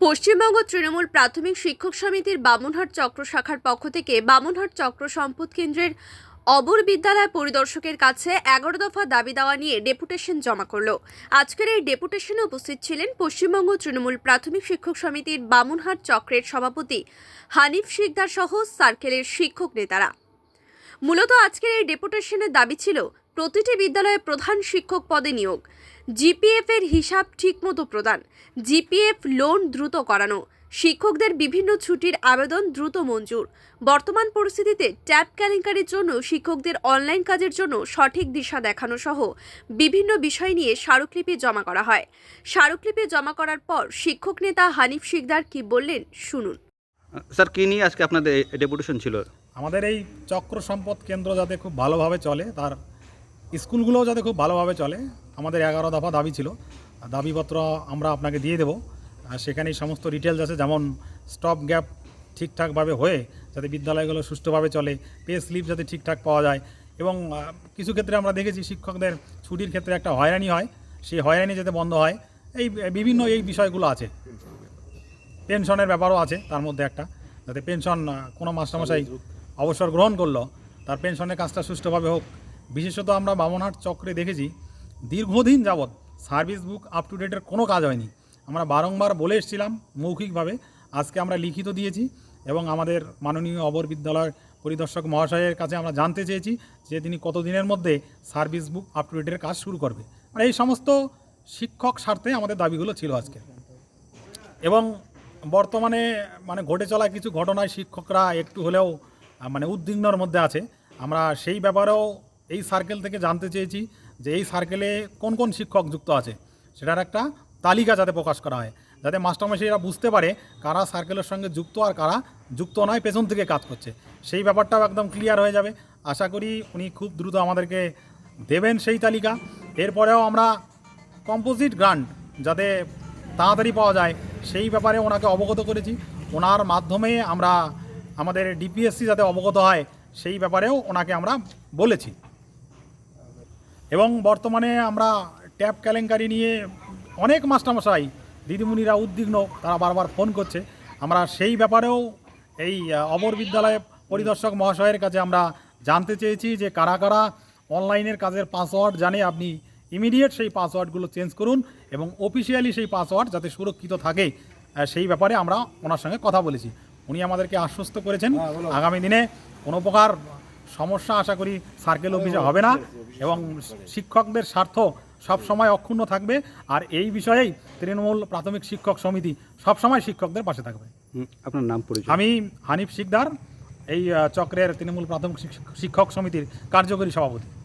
পশ্চিমবঙ্গ তৃণমূল প্রাথমিক শিক্ষক সমিতির বামুনহাট চক্র শাখার পক্ষ থেকে বামুনহাট চক্র সম্পদ কেন্দ্রের অবর বিদ্যালয় পরিদর্শকের কাছে এগারো দফা দাবি দেওয়া নিয়ে ডেপুটেশন জমা করল। আজকের এই ডেপুটেশনে উপস্থিত ছিলেন পশ্চিমবঙ্গ তৃণমূল প্রাথমিক শিক্ষক সমিতির বামুনহাট চক্রের সভাপতি হানিফ শিকদার সহ সার্কেলের শিক্ষক নেতারা। মূলত আজকের এই ডেপুটেশনের দাবি ছিল, প্রতিটি বিদ্যালয়ে প্রধান শিক্ষক পদে নিয়োগ। জিপিএফ এর হিসাব ঠিকমতো প্রদান। জিপিএফ লোন দ্রুত করানো। শিক্ষকদের বিভিন্ন ছুটির আবেদন দ্রুত মঞ্জুর। বর্তমান পরিস্থিতিতে ট্যাব কেলেঙ্কারির জন্য শিক্ষকদের অনলাইন কাজের জন্য সঠিক দিশা দেখানো সহ বিভিন্ন বিষয় নিয়ে স্মারকলিপি জমা করা হয়। স্মারকলিপি জমা করার পর শিক্ষক নেতা হানিফ শিকদার কি বললেন শুনুন। স্যার কী নিয়ে আজকে আপনাদের ডেপুটেশন ছিল? আমাদের এই চক্র সম্পদ কেন্দ্র যাতে খুব ভালোভাবে চলে তার স্কুলগুলোও যাতে খুব ভালোভাবে চলে, আমাদের এগারো দফা দাবি ছিল। দাবিপত্র আমরা আপনাকে দিয়ে দেবো। আর সেখানেই সমস্ত ডিটেলস আছে, যেমন স্টপ গ্যাপ ঠিকঠাকভাবে হয়ে যাতে বিদ্যালয়গুলো সুষ্ঠুভাবে চলে পে স্লিপ যাতে ঠিকঠাক পাওয়া যায় এবং কিছু ক্ষেত্রে আমরা দেখেছি শিক্ষকদের ছুটির ক্ষেত্রে একটা হয়রানি হয়। সেই হয়রানি যাতে বন্ধ হয়, এই বিভিন্ন এই বিষয়গুলো আছে। পেনশনের ব্যাপারও আছে, তার মধ্যে একটা। যাতে পেনশন কোনো মাস্টারমশাই অবসর গ্রহণ করল, তার পেনশনের কাজটা সুষ্ঠুভাবে হোক বিশেষত আমরা বামনহাট চক্রে দেখেছি, দীর্ঘদিন যাবৎ সার্ভিস বুক আপ টু ডেটের কোনো কাজ হয়নি। আমরা বারংবার বলে এসেছিলাম মৌখিকভাবে, আজকে আমরা লিখিত দিয়েছি এবং আমাদের মাননীয় অবর বিদ্যালয় পরিদর্শক মহাশয়ের কাছে আমরা জানতে চেয়েছি যে তিনি কতদিনের মধ্যে সার্ভিস বুক আপ টু ডেটের কাজ শুরু করবে। মানে এই সমস্ত শিক্ষক স্বার্থে আমাদের দাবিগুলো ছিল আজকে। এবং বর্তমানে মানে ঘটে চলা কিছু ঘটনায় শিক্ষকরা একটু হলেও মানে উদ্বিগ্নর মধ্যে আছে। আমরা সেই ব্যাপারেও এই সার্কেল থেকে জানতে চেয়েছি যে এই সার্কেলে কোন কোন শিক্ষক যুক্ত আছে। সেটার একটা তালিকা যাতে প্রকাশ করা হয়, যাতে মাস্টারমশাইরা বুঝতে পারে কারা সার্কেলের সঙ্গে যুক্ত আর কারা যুক্ত নয়, পেছন থেকে কাজ করছে। সেই ব্যাপারটাও একদম ক্লিয়ার হয়ে যাবে। আশা করি উনি খুব দ্রুত আমাদেরকে দেবেন সেই তালিকা। এরপরেও আমরা কম্পোজিট গ্রান্ট যাতে তাড়াতাড়ি পাওয়া যায়, সেই ব্যাপারে ওনাকে অবগত করেছি। ওনার মাধ্যমে আমরা আমাদের ডিপিএসসি যাতে অবগত হয়, সেই ব্যাপারেও ওনাকে আমরা বলেছি। এবং বর্তমানে আমরা ট্যাপ কেলেঙ্কারি নিয়ে অনেক মাস্টারমশাই দিদিমণিরা উদ্বিগ্ন তারা বারবার ফোন করছে। আমরা সেই ব্যাপারেও এই অমর বিদ্যালয় পরিদর্শক মহাশয়ের কাছে আমরা জানতে চেয়েছি যে কারা কারা অনলাইনের কাজের পাসওয়ার্ড জানে। আপনি ইমিডিয়েট সেই পাসওয়ার্ডগুলো চেঞ্জ করুন এবং অফিসিয়ালি সেই পাসওয়ার্ড যাতে সুরক্ষিত থাকে সেই ব্যাপারে আমরা ওনার সঙ্গে কথা বলেছি। উনি আমাদেরকে আশ্বস্ত করেছেন। আগামী দিনে কোনো প্রকার সমস্যা আশা করি সার্কেল অফিসে হবে না এবং শিক্ষকদের স্বার্থ সব সময় অক্ষুণ্ণ থাকবে। আর এই বিষয়েই তৃণমূল প্রাথমিক শিক্ষক সমিতি সব সময় শিক্ষকদের পাশে থাকবে। আপনার নাম পরিচয়। আমি হানিফ শিকদার এই চক্রের তৃণমূল প্রাথমিক শিক্ষক- শিক্ষক সমিতির কার্যকরী সভাপতি।